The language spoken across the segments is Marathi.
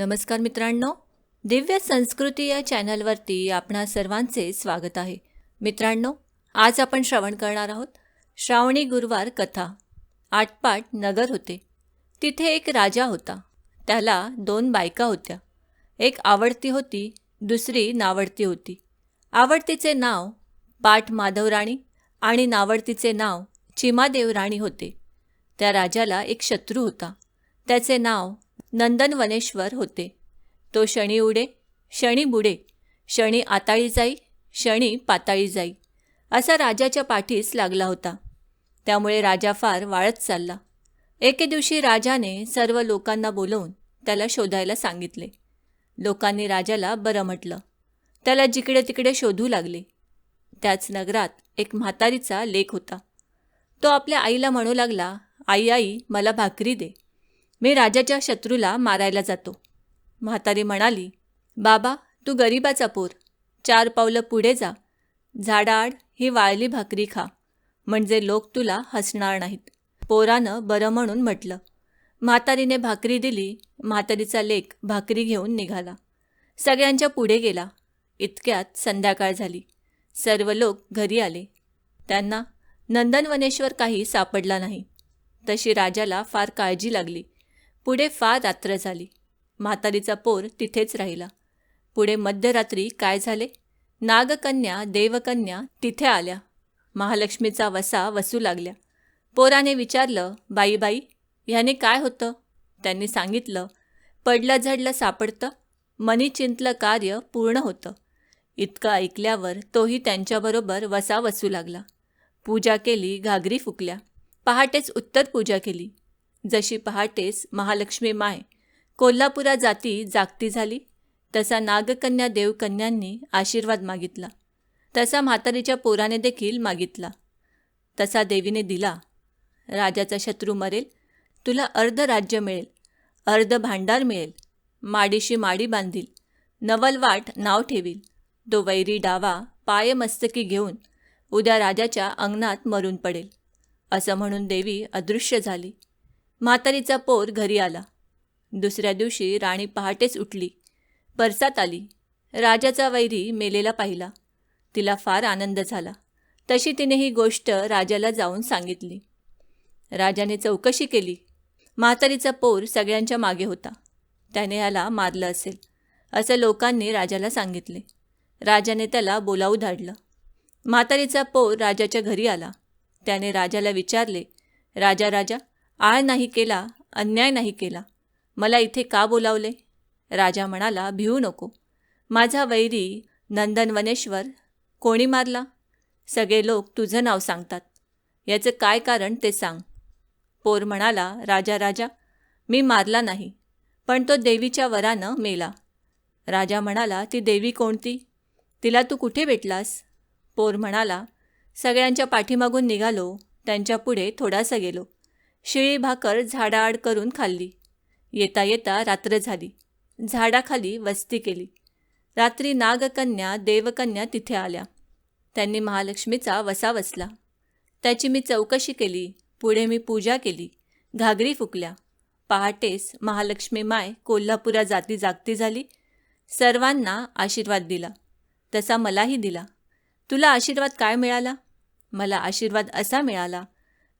नमस्कार मित्रांनो दिव्य संस्कृती या चॅनलवरती आपणा सर्वांचे स्वागत आहे. मित्रांनो आज आपण श्रवण करणार आहोत श्रावणी गुरुवार कथा. आटपाट नगर होते. तिथे एक राजा होता. त्याला दोन बायका होत्या. एक आवडती होती दुसरी नावडती होती. आवडतीचे नाव पाठ माधवराणी आणि नावडतीचे नाव चिमादेवराणी होते. त्या राजाला एक शत्रू होता. त्याचे नाव नंदनवनेश्वर होते. तो शनी उडे शनी बुडे शनी आताळी जाई शनी पाताळी जाई असा राजाच्या पाठीस लागला होता. त्यामुळे राजा फार वाळत चालला. एके दिवशी राजाने सर्व लोकांना बोलवून त्याला शोधायला सांगितले. लोकांनी राजाला बरं म्हटलं. त्याला जिकडे तिकडे शोधू लागले. त्याच नगरात एक म्हातारीचा लेख होता. तो आपल्या आईला म्हणू लागला आई आई मला भाकरी दे. मी राजाच्या शत्रूला मारायला जातो. म्हातारी म्हणाली बाबा तू गरिबाचा पोर. चार पावलं पुढे जा. झाडाआड ही वाळली भाकरी खा. म्हणजे लोक तुला हसणार नाहीत. पोरानं बरं म्हणून म्हटलं. म्हातारीने भाकरी दिली. म्हातारीचा लेक भाकरी घेऊन निघाला. सगळ्यांच्या पुढे गेला. इतक्यात संध्याकाळ झाली. सर्व लोक घरी आले. त्यांना नंदनवनेश्वर काही सापडला नाही. तशी राजाला फार काळजी लागली. पुढे फार रात्र झाली. म्हातारीचा पोर तिथेच राहिला. पुढे मध्यरात्री काय झाले? नागकन्या देवकन्या तिथे आल्या. महालक्ष्मीचा वसा वसू लागल्या. पोराने विचारलं बाईबाई ह्याने काय होतं? त्यांनी सांगितलं पडलं झडलं सापडतं. मनी चिंतलं कार्य पूर्ण होतं. इतकं ऐकल्यावर तोही त्यांच्याबरोबर वसा वसू लागला. पूजा केली घागरी फुकल्या. पहाटेच उत्तर पूजा केली. जशी पहाटेस महालक्ष्मी माय कोल्हापुरा जाती जागती झाली तसा नागकन्या देवकन्यांनी आशीर्वाद मागितला. तसा म्हातारीच्या पोराने देखील मागितला. तसा देवीने दिला. राजाचा शत्रू मरेल तुला अर्ध राज्य मिळेल अर्ध भांडार मिळेल माडीशी माडी बांधील नवलवाट नाव ठेवील तो वैरी डावा पायमस्तकी घेऊन उद्या राजाच्या अंगणात मरून पडेल. असं म्हणून देवी अदृश्य झाली. म्हातारीचा पोर घरी आला. दुसऱ्या दिवशी राणी पहाटेच उठली. परसात आली. राजाचा वैरी मेलेला पाहिला. तिला फार आनंद झाला. तशी तिने ही गोष्ट राजाला जाऊन सांगितली. राजाने चौकशी केली. म्हातारीचा पोर सगळ्यांच्या मागे होता. त्याने याला मारलं असेल असं लोकांनी राजाला सांगितले. राजाने त्याला बोलावू धाडलं. म्हातारीचा पोर राजाच्या घरी आला. त्याने राजाला विचारले राजा राजा आळ नाही केला अन्याय नाही केला. मला इथे का बोलावले? राजा म्हणाला भिवू नको. माझा वैरी नंदनवनेश्वर कोणी मारला? सगळे लोक तुझं नाव सांगतात. याचं काय कारण ते सांग. पोर म्हणाला राजा राजा मी मारला नाही पण तो देवीच्या वरानं मेला. राजा म्हणाला ती देवी कोणती? तिला तू कुठे भेटलास? पोर म्हणाला सगळ्यांच्या पाठीमागून निघालो त्यांच्या पुढे थोडासा गेलो. शिळी भाकर झाडाआड करून खाल्ली. येता येता रात्र झाली. झाडाखाली वस्ती केली. रात्री नागकन्या देवकन्या तिथे आल्या. त्यांनी महालक्ष्मीचा वसा वसला. त्याची मी चौकशी केली. पुढे मी पूजा केली. घागरी फुकल्या. पहाटेस महालक्ष्मी माय कोल्हापुरा जाती जागती झाली. सर्वांना आशीर्वाद दिला. तसा मलाही दिला. तुला आशीर्वाद काय मिळाला? मला आशीर्वाद असा मिळाला.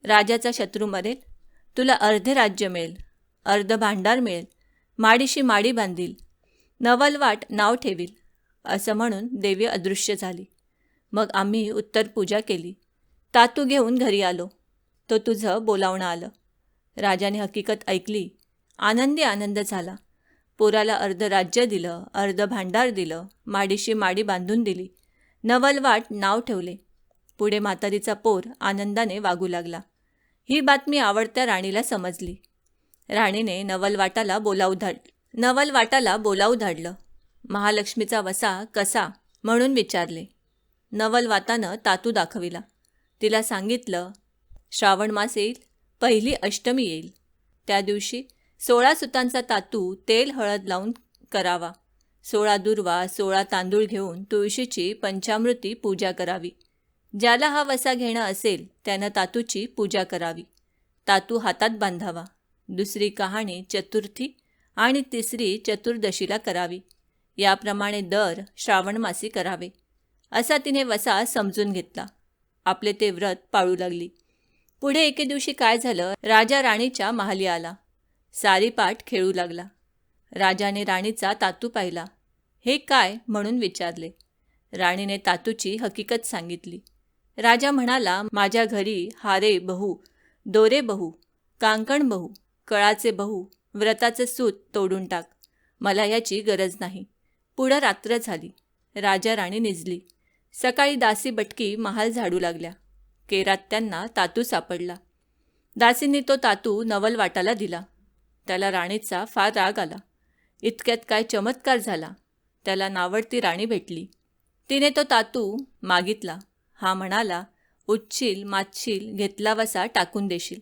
राजाचा शत्रू मरेल. तुला अर्धे राज्य मिळेल अर्ध भांडार मिळेल माडीशी माडी बांधील नवलवाट नाव ठेवील असं म्हणून देवी अदृश्य झाली. मग आम्ही उत्तर पूजा केली. तातू घेऊन घरी आलो. तो तुझं बोलावणं आलं. राजाने हकीकत ऐकली. आनंदी आनंद झाला. पोराला अर्ध राज्य दिलं अर्ध भांडार दिलं माडीशी माडी बांधून दिली. नवलवाट नाव ठेवले. पुढे म्हातारीचा पोर आनंदाने वागू लागला. ही बातमी आवडत्या राणीला समजली. राणीने नवलवाटाला बोलावू धाड नवलवाटाला बोलावू धाडलं महालक्ष्मीचा वसा कसा? म्हणून विचारले. नवलवातानं तातू दाखविला. तिला सांगितलं श्रावण मास येईल पहिली अष्टमी येईल. त्या दिवशी सोळा सुतांचा तातू तेल हळद लावून करावा. सोळा दुर्वा सोळा तांदूळ घेऊन तुळशीची पंचामृती पूजा करावी. ज्याला हा वसा घेणं असेल त्यानं तातूची पूजा करावी. तातू हातात बांधावा. दुसरी कहाणी चतुर्थी आणि तिसरी चतुर्दशीला करावी. याप्रमाणे दर श्रावणमासी करावे. असा तिने वसा समजून घेतला. आपले ते व्रत पाळू लागली. पुढे एके दिवशी काय झालं राजा राणीच्या महाली आला. सारीपाठ खेळू लागला. राजाने राणीचा तातू पाहिला. हे काय? म्हणून विचारले. राणीने तातूची हकीकत सांगितली. राजा म्हणाला माझ्या घरी हारे बहू दोरे बहू कांकण बहू कळाचे बहू व्रताचे सूत तोडून टाक. मला याची गरज नाही. पुढं रात्र झाली. राजा राणी निजली. सकाळी दासी बटकी महाल झाडू लागल्या. केरात त्यांना तातू सापडला. दासींनी तो तातू नवल वाटाला दिला. त्याला राणीचा फार राग आला. इतक्यात काय चमत्कार झाला. त्याला नावडती राणी भेटली. तिने तो तातू मागितला. हा म्हणाला उच्चील मातशील घेतला वसा टाकून देशील.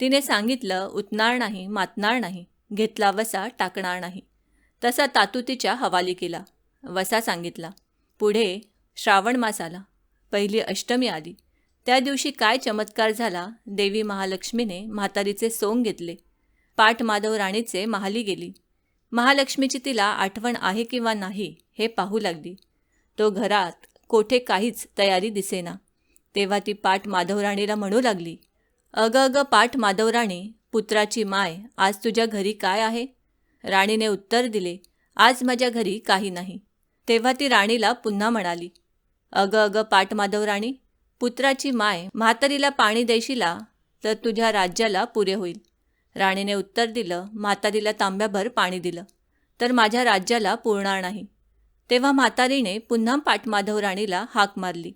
तिने सांगितलं उतणार नाही मातणार नाही घेतला वसा टाकणार नाही. तसा तातू तिच्या हवाली केला. वसा सांगितला पुढे श्रावण मास आला. पहिली अष्टमी आली. त्या दिवशी काय चमत्कार झाला देवी महालक्ष्मीने म्हातारीचे सोंग घेतले. पाठमाधव राणीचे महाली गेली. महालक्ष्मीची तिला आठवण आहे किंवा नाही हे पाहू लागली. तो घरात कोठे काहीच तयारी दिसेना. तेव्हा ती पाठ माधवराणीला म्हणू लागली अग अग पाठ माधवराणी पुत्राची माय आज तुझ्या घरी काय आहे? राणीने उत्तर दिले आज माझ्या घरी काही नाही. तेव्हा ती राणीला पुन्हा म्हणाली अग अग पाठ माधवराणी पुत्राची माय म्हातारीला पाणी देशीला तर तुझ्या राज्याला पुरे होईल. राणीने उत्तर दिलं म्हातारीला तांब्याभर पाणी दिलं तर माझ्या राज्याला पुरणार नाही. तेव्हा म्हातारीने पुन्हा पाटमाधव राणीला हाक मारली.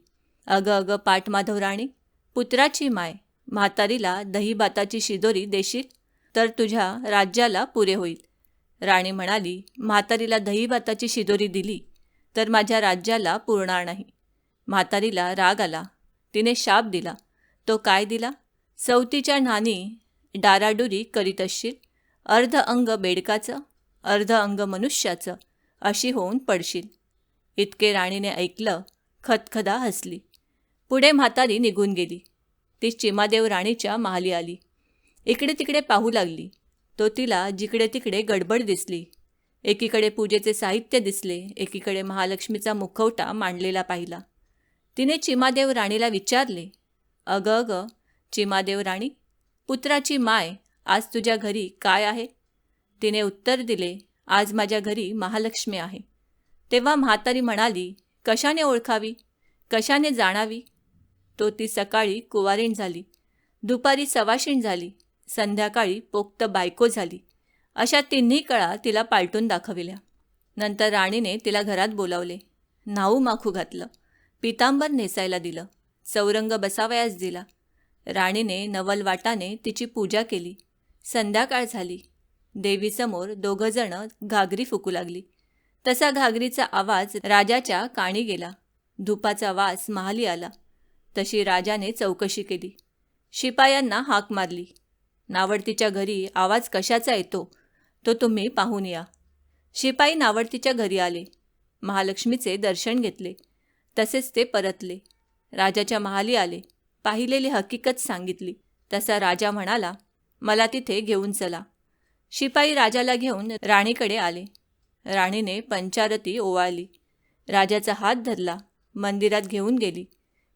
अगं अगं पाटमाधव राणी पुत्राची माय म्हातारीला दहीभाताची शिदोरी देशील? तर तुझ्या राज्याला पुरे होईल. राणी म्हणाली म्हातारीला दहीभाताची शिदोरी दिली तर माझ्या राज्याला पुरणार नाही. म्हातारीला राग आला. तिने शाप दिला. तो काय दिला? सवतीच्या नानी डाराडुरी करीत असशील? अर्ध अंग बेडकाचं अर्ध अंग मनुष्याचं अशी होऊन पडशील. इतके राणीने ऐकलं खतखदा हसली. पुढे म्हातारी निघून गेली. ती चिमादेव राणीच्या महाली आली. इकडे तिकडे पाहू लागली. तो तिला जिकडे तिकडे गडबड दिसली. एकीकडे पूजेचे साहित्य दिसले एकीकडे महालक्ष्मीचा मुखवटा मांडलेला पाहिला. तिने चिमादेव राणीला विचारले अगं अगं चिमादेव राणी पुत्राची माय आज तुझ्या घरी काय आहे? तिने उत्तर दिले आज माझ्या घरी महालक्ष्मी आहे. तेव्हा म्हातारी म्हणाली कशाने ओळखावी? कशाने जाणावी? तो ती सकाळी कुवारीण झाली. दुपारी सवाशीण झाली. संध्याकाळी पोक्त बायको झाली. अशा तिन्ही कळा तिला पालटून दाखविल्या. नंतर राणीने तिला घरात बोलावले. नाऊ माखू घातलं. पितांबर नेसायला दिलं. चौरंग बसावयास दिला. राणीने नवल वाटाने तिची पूजा केली. संध्याकाळ झाली. देवीसमोर दोघंजणं घागरी फुकू लागली. तसा घागरीचा आवाज राजाच्या काणी गेला. धुपाचा वास महाली आला. तशी राजाने चौकशी केली. शिपायांना हाक मारली. नावडतीच्या घरी आवाज कशाचा येतो तो तुम्ही पाहून या. शिपाई नावडतीच्या घरी आले. महालक्ष्मीचे दर्शन घेतले. तसेच ते परतले. राजाच्या महाली आले. पाहिलेली हकीकत सांगितली. तसा राजा म्हणाला मला तिथे घेऊन चला. शिपाई राजाला घेऊन राणीकडे आले. राणीने पंचारती ओवाळली. राजाचा हात धरला. मंदिरात घेऊन गेली.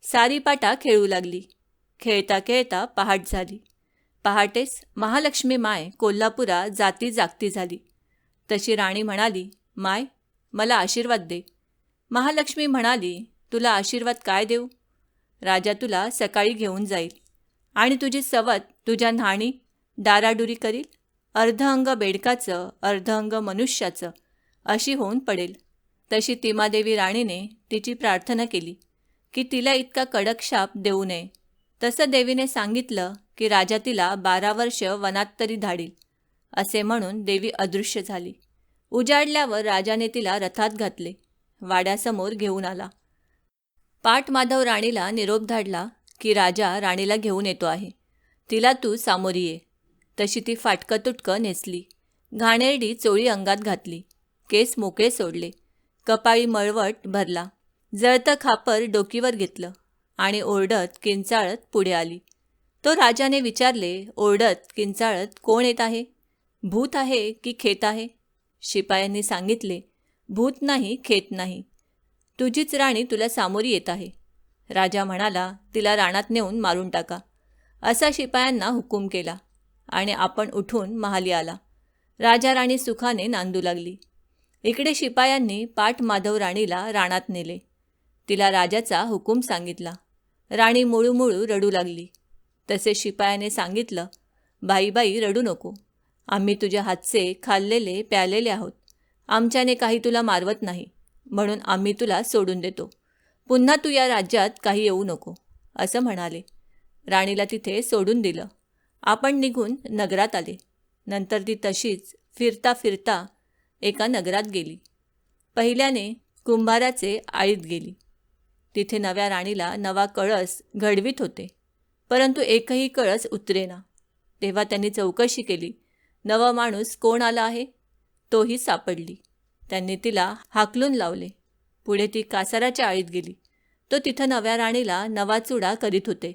सारी पाटा खेळू लागली. खेळता खेळता पहाट झाली. पहाटेच महालक्ष्मी माय कोल्हापुरा जाती जागती झाली. तशी राणी म्हणाली माय मला आशीर्वाद दे. महालक्ष्मी म्हणाली तुला आशीर्वाद काय देऊ? राजा तुला सकाळी घेऊन जाईल. आणि तुझी सवत तुझ्या न्हाणी दाराडुरी करील अर्ध अंग बेडकाचं अर्ध अंग मनुष्याचं अशी होऊन पडेल. तशी तिमादेवी राणीने तिची प्रार्थना केली की तिला इतका कडक शाप देऊ नये. तसं देवीने सांगितलं की राजा तिला बारा वर्ष वनात तरी धाडील असे म्हणून देवी अदृश्य झाली. उजाडल्यावर राजाने तिला रथात घातले वाड्यासमोर घेऊन आला. पाटमाधव राणीला निरोप धाडला की राजा राणीला घेऊन येतो आहे. तिला तू सामोरी ये. तशी ती फाटकं तुटकं नेसली. घाणेरडी चोळी अंगात घातली. केस मोकळे सोडले. कपाळी मळवट भरला. जळतं खापर डोकीवर घेतलं आणि ओरडत किंचाळत पुढे आली. तो राजाने विचारले ओरडत किंचाळत कोण येत आहे? भूत आहे की खेत आहे? शिपायांनी सांगितले भूत नाही खेत नाही. तुझीच राणी तुला सामोरी येत आहे. राजा म्हणाला तिला रानात नेऊन मारून टाका. असा शिपायांना हुकूम केला. आणि आपण उठून महाली आला. राजा राणी सुखाने नांदू लागली. इकडे शिपायांनी पाठ माधव राणीला राणात नेले. तिला राजाचा हुकूम सांगितला. राणी मुळूमुळू रडू लागली. तसे शिपायाने सांगितलं बाईबाई रडू नको. आम्ही तुझ्या हातचे खाल्लेले प्यालेले आहोत. आमच्याने काही तुला मारवत नाही. म्हणून आम्ही तुला सोडून देतो. पुन्हा तू या राज्यात काही येऊ नको असं म्हणाले. राणीला तिथे सोडून दिलं. आपण निघून नगरात आले. नंतर ती तशीच फिरता फिरता एका नगरात गेली. पहिल्याने कुंभाराचे आळीत गेली. तिथे नव्या राणीला नवा कळस घडवीत होते. परंतु एकही कळस उतरेना. तेव्हा त्यांनी चौकशी केली. नवा माणूस कोण आला आहे? तोही सापडली. त्यांनी तिला हाकलून लावले. पुढे ती कासाराच्या आळीत गेली. तो तिथं नव्या राणीला नवा चुडा करीत होते.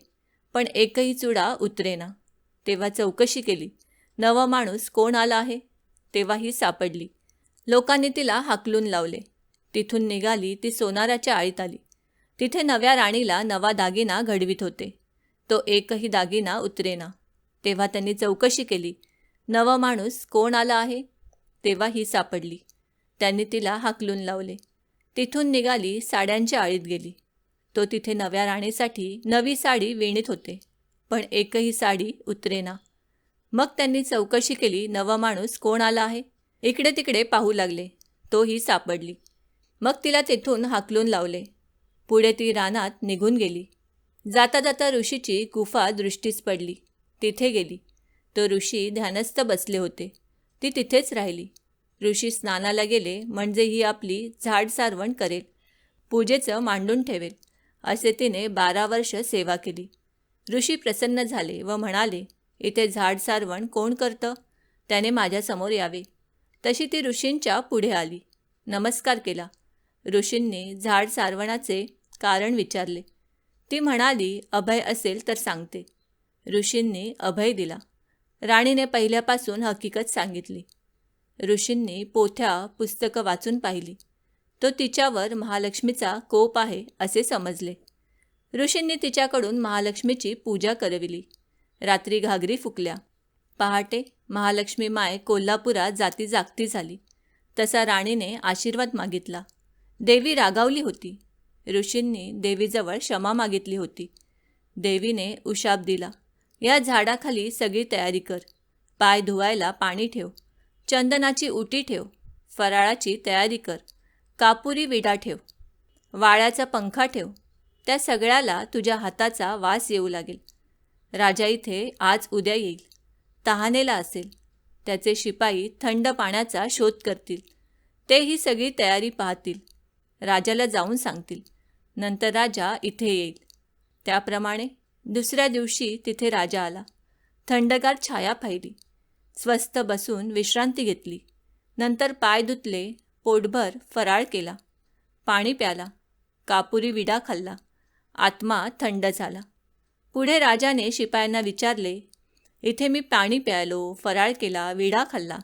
पण एकही चुडा उतरेना. तेव्हा चौकशी केली. नवा माणूस कोण आला आहे? तेव्हा ही सापडली. लोकांनी तिला हाकलून लावले. तिथून निघाली ती सोनाराच्या आळीत आली. तिथे नव्या राणीला नवा दागिना घडवीत होते. तो एकही दागिना उतरेना. तेव्हा त्यांनी चौकशी केली. नवा माणूस कोण आला आहे? तेव्हा ही सापडली. त्यांनी तिला हाकलून लावले. तिथून निघाली साड्यांच्या आळीत गेली. तो तिथे नव्या राणीसाठी नवी साडी विणीत होते. पण एकही साडी उतरेना मग त्यांनी चौकशी केली नवा माणूस कोण आला आहे? इकडे तिकडे पाहू लागले. तोही सापडली. मग तिला तेथून हाकलून लावले. पुढे ती रानात निघून गेली. जाता जाता ऋषीची गुफा दृष्टीस पडली. तिथे गेली. तो ऋषी ध्यानस्थ बसले होते. ती तिथेच राहिली. ऋषी स्नानाला गेले म्हणजे ही आपली झाड सारवण करेल. पूजेचं मांडून ठेवेल. असे तिने बारा वर्ष सेवा केली. ऋषी प्रसन्न झाले व म्हणाले इथे झाड सारवण कोण करतं त्याने माझ्यासमोर यावे. तशी ती ऋषींच्या पुढे आली. नमस्कार केला. ऋषींनी झाड सारवणाचे कारण विचारले. ती म्हणाली अभय असेल तर सांगते. ऋषींनी अभय दिला. राणीने पहिल्यापासून हकीकत सांगितली. ऋषींनी पोथ्या पुस्तकं वाचून पाहिली. तो तिच्यावर महालक्ष्मीचा कोप आहे असे समजले. ऋषींनी तिच्याकडून महालक्ष्मीची पूजा करविली. रात्री घागरी फुकल्या. पहाटे महालक्ष्मी माय कोल्हापुरात जाती जागती झाली. तसा राणीने आशीर्वाद मागितला. देवी रागावली होती. ऋषींनी देवीजवळ क्षमा मागितली होती. देवीने उशाप दिला. या झाडाखाली सगळी तयारी कर. पाय धुवायला पाणी ठेव. चंदनाची उटी ठेव. फराळाची तयारी कर. कापुरी विडा ठेव. वाळ्याचा पंखा ठेव. त्या सगळ्याला तुझ्या हाताचा वास येऊ लागेल. राजा इथे आज उद्या येईल. तहानेला असेल. त्याचे शिपाई थंड पाण्याचा शोध करतील. ते ही सगळी तयारी पाहतील. राजाला जाऊन सांगतील. नंतर राजा इथे येईल. त्याप्रमाणे दुसऱ्या दिवशी तिथे राजा आला. थंडगार छाया पाहिली. स्वस्त बसून विश्रांती घेतली. नंतर पाय धुतले पोटभर फराळ केला. पाणी प्याला. कापुरी विडा खाल्ला. आत्मा थंड झाला. पुढे राजाने शिपायांना विचारले इथे मी पाणी प्यायलो फराळ केला विडा खाल्ला.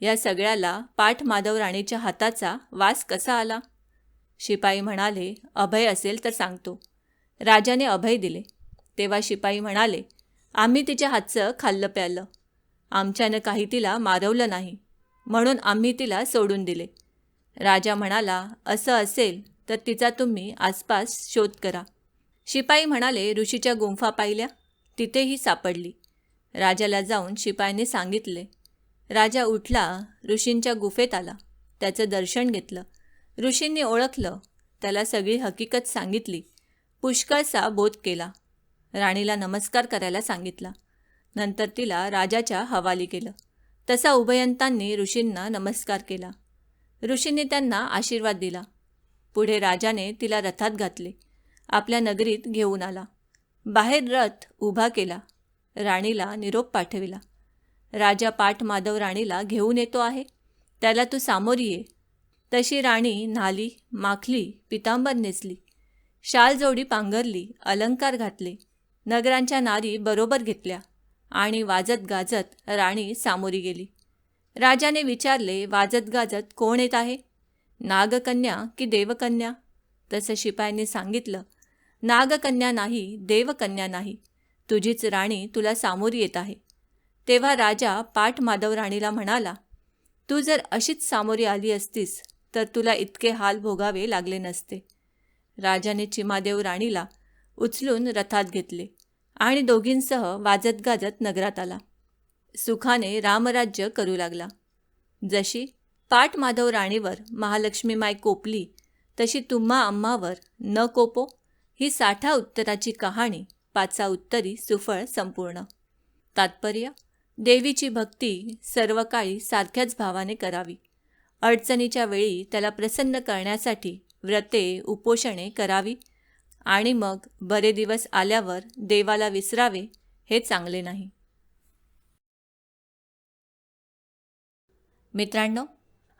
या सगळ्याला पाठ माधव राणीच्या हाताचा वास कसा आला? शिपाई म्हणाले अभय असेल तर सांगतो. राजाने अभय दिले. तेव्हा शिपाई म्हणाले आम्ही तिच्या हातचं खाल्लं प्यालं आमच्यानं काही तिला मारवलं नाही. म्हणून आम्ही तिला सोडून दिले. राजा म्हणाला असं असेल तर तिचा तुम्ही आसपास शोध करा. शिपाई म्हणाले ऋषीच्या गुंफा पाहिल्या. तिथेही सापडली. राजाला जाऊन शिपाईने सांगितले. राजा उठला ऋषींच्या गुफेत आला. त्याचं दर्शन घेतलं. ऋषींनी ओळखलं. त्याला सगळी हकीकत सांगितली. पुष्कळसा बोध केला. राणीला नमस्कार करायला सांगितला. नंतर तिला राजाच्या हवाली केलं. तसा उभयंतांनी ऋषींना नमस्कार केला. ऋषींनी त्यांना आशीर्वाद दिला. पुढे राजाने तिला रथात घातले. आपल्या नगरीत घेऊन आला. बाहेर रथ उभा केला. राणीला निरोप पाठविला. राजा पाठ माधव राणीला घेऊन येतो आहे. त्याला तू सामोरी ये. तशी राणी न्हाली माखली पितांबर नेचली शाल जोडी पांघरली अलंकार घातले. नगरांच्या नारी बरोबर घेतल्या आणि वाजत गाजत राणी सामोरी गेली. राजाने विचारले वाजत गाजत कोण येत आहे? नागकन्या की देवकन्या? तसं शिपायांनी सांगितलं नागकन्या नाही देवकन्या नाही. तुझीच राणी तुला सामोरी येत आहे. तेव्हा राजा पाठ माधव राणीला म्हणाला तू जर अशीच सामोरी आली असतीस तर तुला इतके हाल भोगावे लागले नसते. राजाने चिमादेव राणीला उचलून रथात घेतले आणि दोघींसह वाजत गाजत नगरात आला. सुखाने रामराज्य करू लागला. जशी पाट माधव राणीवर महालक्ष्मी माय कोपली तशी तुम्हा आम्हावर न कोपो ही साठा उत्तराची कहाणी पाचा उत्तरी सुफळ संपूर्ण. तात्पर्य देवीची भक्ती सर्व काळी सारख्याच भावाने करावी. अडचणीच्या वेळी त्याला प्रसन्न करण्यासाठी व्रते उपोषणे करावी आणि मग बरे दिवस आल्यावर देवाला विसरावे हे चांगले नाही. मित्रांनो